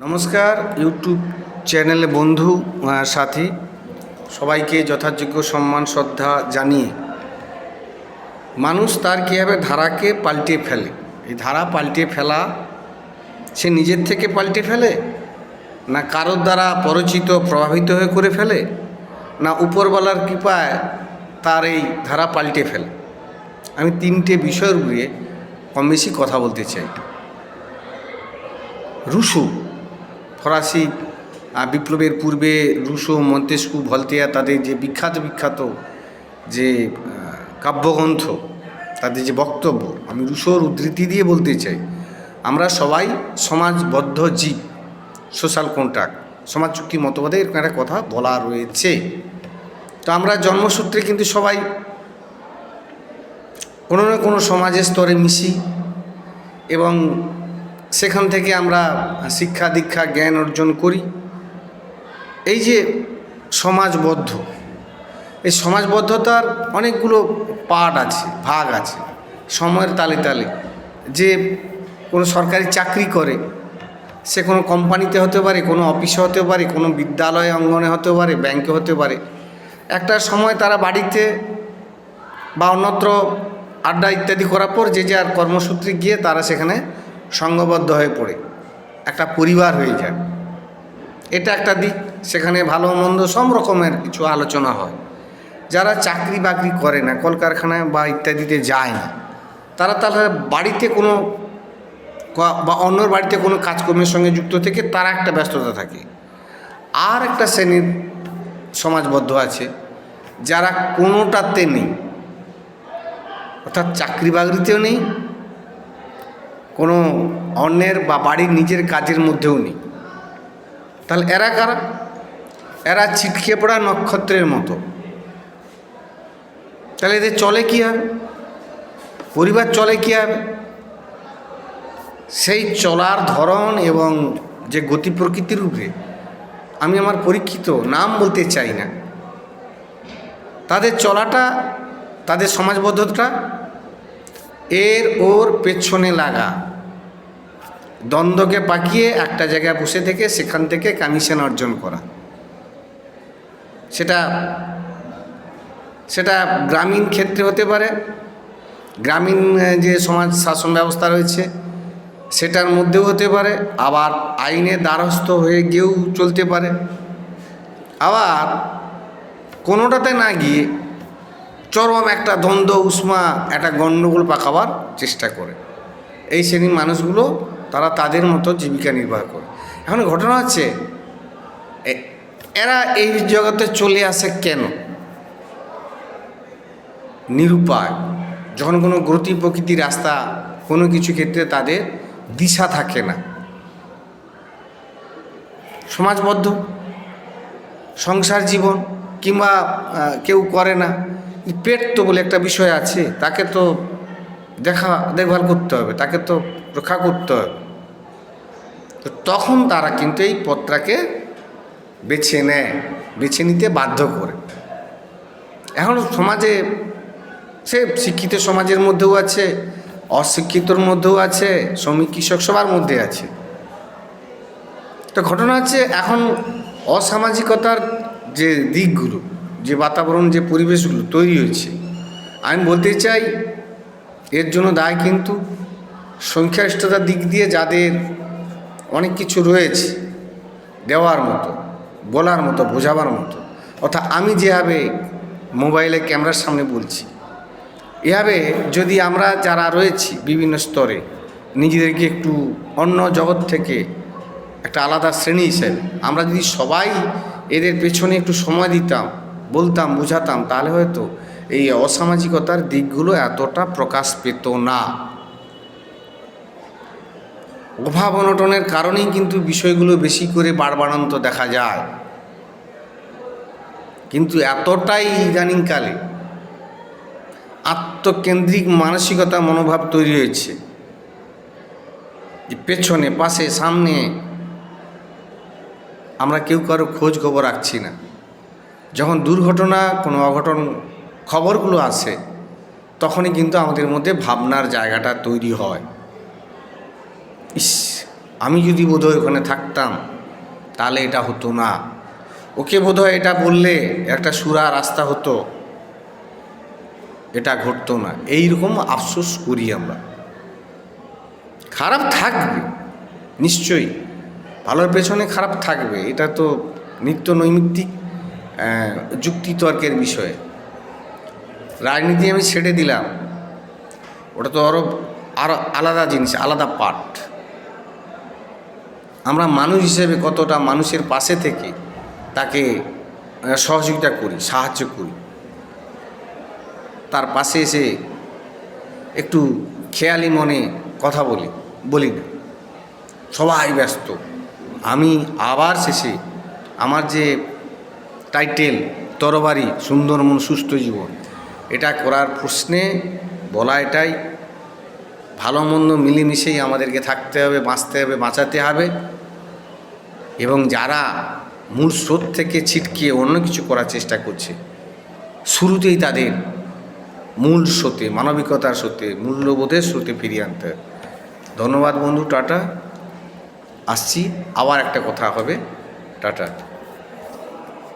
নমস্কার, ইউটিউব চ্যানেলে বন্ধু সাথী, সবাইকে যথাযোগ্য সম্মান, শ্রদ্ধা জানিয়ে। মানুষ তার কীভাবে ধারাকে পাল্টে ফেলে? এই ধারা পাল্টে ফেলা সে নিজের থেকে পাল্টে ফেলে? না কারোর দ্বারা পরিচিত, প্রভাবিত হয়ে করে ফেলে? না উপরওয়ালার কৃপায় তার এই ধারা পাল্টে ফেলে? আমি তিনটে বিষয়ের উপরে কম বেশি কথা বলতে চাই। রুশু ফরাসি বিপ্লবের পূর্বে রুশো, মন্তেস্কু, ভলতেয়া তাদের যে বিখ্যাত বিখ্যাত যে কাব্যগ্রন্থ, তাদের যে বক্তব্য, আমি রুশোর উদ্ধৃতি দিয়ে বলতে চাই। আমরা সবাই সমাজবদ্ধ জীব, সোশ্যাল কন্ট্রাক্ট, সমাজ চুক্তি মতবাদে এরকম একটা কথা বলা রয়েছে। তো আমরা জন্মসূত্রে কিন্তু সবাই কোনো না কোনো সমাজের স্তরে মিশি এবং সেখান থেকে আমরা শিক্ষা, দীক্ষা, জ্ঞান অর্জন করি। এই যে সমাজবদ্ধ, এই সমাজবদ্ধতার অনেকগুলো পার্ট আছে, ভাগ আছে, সময়ের তালে তালে। যে কোনো সরকারি চাকরি করে, সে কোনো কোম্পানিতে হতে পারে, কোনো অফিসে হতে পারে, কোনো বিদ্যালয় অঙ্গনে হতে পারে, ব্যাংকে হতে পারে। একটা সময় তারা বাড়িতে বা অন্যত্র আড্ডা ইত্যাদি করার পর যে যার কর্মসূত্রে গিয়ে তারা সেখানে সঙ্গবদ্ধ হয়ে পড়ে। একটা পরিবার হয়ে যায়। এটা একটা দিক, সেখানে ভালো মন্দ সব রকমের কিছু আলোচনা হয়। যারা চাকরি বাকরি করে না, কলকারখানায় বা ইত্যাদিতে যায় না, তারা তাহলে বাড়িতে কোনো বা অন্যর বাড়িতে কোনো কাজকর্মের সঙ্গে যুক্ত থেকে তারা একটা ব্যস্ততা থাকে। আর একটা শ্রেণির সমাজবদ্ধ আছে, যারা কোনোটাতে নেই, অর্থাৎ চাকরি বাকরিতেও নেই কোনো অন্যের বা বাড়ির নিজের কাজের মধ্যেও নেই। তাহলে এরা কারা? এরা ছিটকে পড়া নক্ষত্রের মতো। তাহলে এদের চলে কী হবে পরিবার চলে কী হবে সেই চলার ধরন এবং যে গতি প্রকৃতির উপরে আমি আমার পরীক্ষিত নাম বলতে চাই না। তাদের চলাটা, তাদের সমাজবদ্ধতা এর ওর পেছনে লাগা। দ্বন্দ্বকে পাকিয়ে একটা জায়গায় বসে থেকে সেখান থেকে কমিশন অর্জন করা। সেটা সেটা গ্রামীণ ক্ষেত্রে হতে পারে, গ্রামীণ যে সমাজ শাসন ব্যবস্থা রয়েছে, সেটার মধ্যেও হতে পারে, আবার আইনের দ্বারস্থ হয়ে গিয়েও চলতে পারে। আবার কোনোটাতে না গিয়ে চরম একটা দ্বন্দ্ব, উষ্মা, একটা গণ্ডগোল পাকাবার চেষ্টা করে। এই শ্রেণির মানুষগুলো, তারা তাদের মতো জীবিকা নির্বাহ করে। এখন ঘটনা হচ্ছে এরা এই জগতে চলে আসে কেন? নিরুপায়। যখন কোনো গতি প্রকৃতি রাস্তা, কোনো কিছু ক্ষেত্রে তাদের দিশা থাকে না। সমাজবদ্ধ। সংসার জীবন কিংবা কেউ করে না। পেট তো বলে একটা বিষয় আছে, তাকে তো দেখা, দেখভাল করতে হবে, তাকে তো রক্ষা করতে হবে। তো তখন তারা কিন্তু এই পত্রাকে বেছে নেয়, বেছে নিতে বাধ্য করে। এখন সমাজে, সে শিক্ষিত সমাজের মধ্যেও আছে, অশিক্ষিতর মধ্যেও আছে, শ্রমিক, কৃষক সবার মধ্যে আছে। তো ঘটনা হচ্ছে এখন অসামাজিকতার যে দিকগুলো যে বাতাবরণ, যে পরিবেশগুলো তৈরি হয়েছে। আমি বলতে চাই, এর জন্য দায় কিন্তু সংখ্যাগরিষ্ঠতার দিক দিয়ে যাদের অনেক কিছু রয়েছে দেওয়ার মতো, বলার মতো, বোঝাবার মতো। অর্থাৎ আমি যেভাবে মোবাইলে ক্যামেরার সামনে বলছি, এভাবে যদি আমরা যারা রয়েছি বিভিন্ন স্তরে, নিজেদেরকে একটু অন্য জগৎ থেকে একটা আলাদা শ্রেণি হিসেবে, আমরা যদি সবাই এদের পেছনে একটু সময় দিতাম বলতাম, বোঝাতাম, তাহলে হয়তো এই অসামাজিকতার দিকগুলো এতটা প্রকাশ পেত না। অভাব অনটনের কারণেই কিন্তু বিষয়গুলো বেশি করে বাড়বাড়ন্ত দেখা যায়। কিন্তু এতটাই ইদানিংকালে আত্মকেন্দ্রিক মানসিকতা মনোভাব তৈরি হয়েছে পেছনে, পাশে, সামনে আমরা কেউ কারও খোঁজ খবর রাখছি না। যখন দুর্ঘটনা, কোনো অঘটন খবরগুলো আসে, তখনই কিন্তু আমাদের মধ্যে ভাবনার জায়গাটা তৈরি হয়। ইস, আমি যদি বোধহয় ওখানে থাকতাম, তাহলে এটা হতো না। ওকে বোধহয় এটা বললে একটা সুরা রাস্তা হতো। এটা ঘটতো না। এই রকম আফসোস করি আমরা। খারাপ থাকবে, নিশ্চয়ই। ভালোর পেছনে খারাপ থাকবে, এটা তো নিত্য নৈমিত্তিক যুক্তিতর্কের বিষয়ে। রাজনীতি আমি ছেড়ে দিলাম। ওটা তো আরও আরও আলাদা জিনিস, আলাদা পার্ট আমরা মানুষ হিসেবে কতটা মানুষের পাশে থেকে তাকে সহযোগিতা করি, সাহায্য করি। তার পাশে এসে একটু খেয়ালি মনে কথা বলি বলি না। সবাই ব্যস্ত। আমি আবার শেষে আমার যে টাইটেল, তরবারি সুন্দর মন সুস্থ জীবন। এটা করার প্রশ্নে বলা এটাই, ভালো মন্দ মিলেমিশেই আমাদেরকে থাকতে হবে, বাঁচতে হবে, বাঁচাতে হবে। এবং যারা মূল স্রোত থেকে ছিটকিয়ে অন্য কিছু করার চেষ্টা করছে, শুরুতেই তাদের মূল স্রোতে, মানবিকতার স্রোতে, মূল্যবোধের স্রোতে ফিরিয়ে আনতে হবে। ধন্যবাদ বন্ধু, টাটা। আসছি, আবার একটা কথা হবে। টাটা।